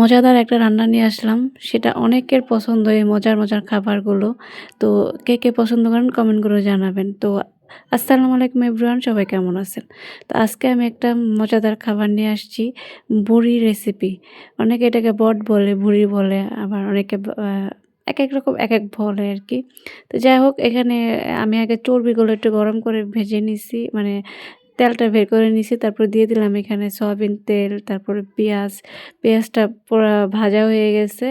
মজাদার একটা রান্না নিয়ে আসলাম। সেটা অনেকের পছন্দ এই মজার মজার খাবারগুলো। তো কে কে পছন্দ করেন কমেন্ট করে জানাবেন। তো আসসালামু আলাইকুম এভরিওয়ান সবাই কেমন আছেন? তো আজকে আমি একটা মজাদার খাবার নিয়ে আসছি, বুড়ি রেসিপি অনেকে এটাকে বট বলে, বুড়ি বলে, আবার অনেকে এক এক রকম এক এক বলে আর কি। তো যাই হোক, এখানে আমি আগে চর্বিগুলো একটু গরম করে ভেজে নিছি। মানে তেলটা বের করে নিছি, তারপর দিয়ে দিলাম এখানে সয়াবিন তেল, তারপরে পেঁয়াজ, পেঁয়াজটা পুরো ভাজা হয়ে গেছে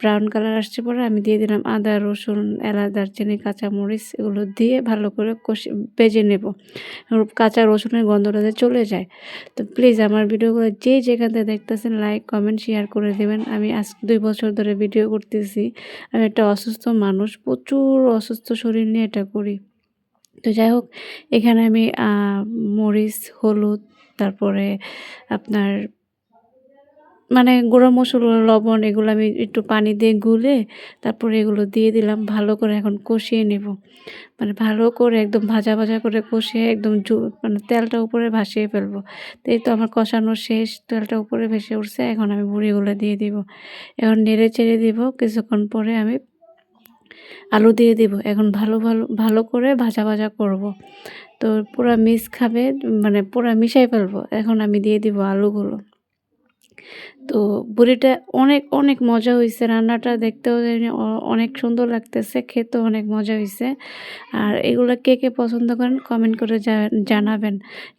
ব্রাউন কালার আসছে পরে আমি দিয়ে দিলাম আদা, রসুন, এলাচ, দারচিনি, কাঁচামরিচ, এগুলো দিয়ে ভালো করে কষে, ভেজে নেব। কাঁচা রসুনের গন্ধটা যাতে চলে যায়। তো প্লিজ আমার ভিডিওগুলো যে যেখান থেকে দেখতেছেন লাইক কমেন্ট শেয়ার করে দেবেন। আমি আজ দুই বছর ধরে ভিডিও করতেছি। আমি একটা অসুস্থ মানুষ, প্রচুর অসুস্থ শরীর নিয়ে এটা করি। তো যাই হোক, এখানে আমি মরিচ, হলুদ, তারপরে আপনার মানে গুঁড়ো মশলা লবণ এগুলো আমি একটু পানি দিয়ে গুলে তারপরে এগুলো দিয়ে দিলাম, ভালো করে এখন কষিয়ে নেব। মানে ভালো করে একদম ভাজা ভাজা করে কষিয়ে একদম মানে তেলটা উপরে ভাসিয়ে ফেলব। তো এই তো আমার কষানো শেষ, তেলটা উপরে ভেসে উঠছে, এখন আমি বুড়িগুলো দিয়ে দিব। এখন নেড়ে চেড়ে দিব, কিছুক্ষণ পরে আমি আলু দিয়ে দেব। এখন ভালো ভালো ভালো করে ভাজা ভাজা করব। তো পুরা মিস খাবে মানে পুরা মিশাই ফেলব। এখন আমি দিয়ে দিব আলুগুলো। তো বুড়িটা অনেক অনেক মজা হয়েছে রান্নাটা দেখতেও অনেক সুন্দর লাগতেছে খেতেও অনেক মজা হয়েছে আর এগুলো কে কে পছন্দ করেন কমেন্ট করে জানাবেন।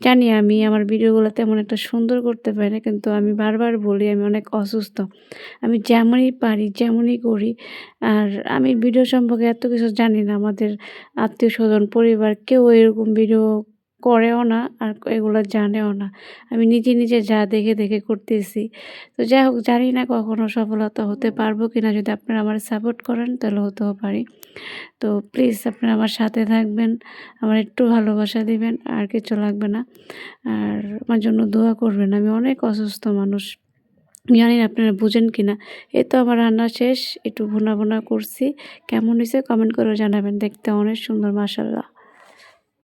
জানি আমি আমার ভিডিওগুলো তেমন একটা সুন্দর করতে পারি না, কিন্তু আমি বারবার বলি আমি অনেক অসুস্থ। আমি যেমনই পারি যেমনই করি। আর আমি ভিডিও সম্পর্কে এত কিছু জানি না। আমাদের আত্মীয় স্বজন পরিবার কেউ এরকম ভিডিও করেও না আর এগুলো জানেও না। আমি নিজে নিজে যা দেখে দেখে করতেছি। তো যাই হোক, জানি না কখনো সফলতা হতে পারব কি না যদি আপনারা আমার সাপোর্ট করেন, তাহলে হতেও পারি। তো প্লিজ আপনারা আমার সাথে থাকবেন, আমার একটু ভালোবাসা দিবেন, আর কিছু লাগবে না। আর আমার জন্য দোয়া করবেন, আমি অনেক অসুস্থ মানুষ। জানি আপনারা বুঝেন কি না এ তো আমার রান্না শেষ, একটু ভুনা ভুনা করছি। কেমন হয়েছে কমেন্ট করে জানাবেন, দেখতে অনেক সুন্দর মাসাল্লাহ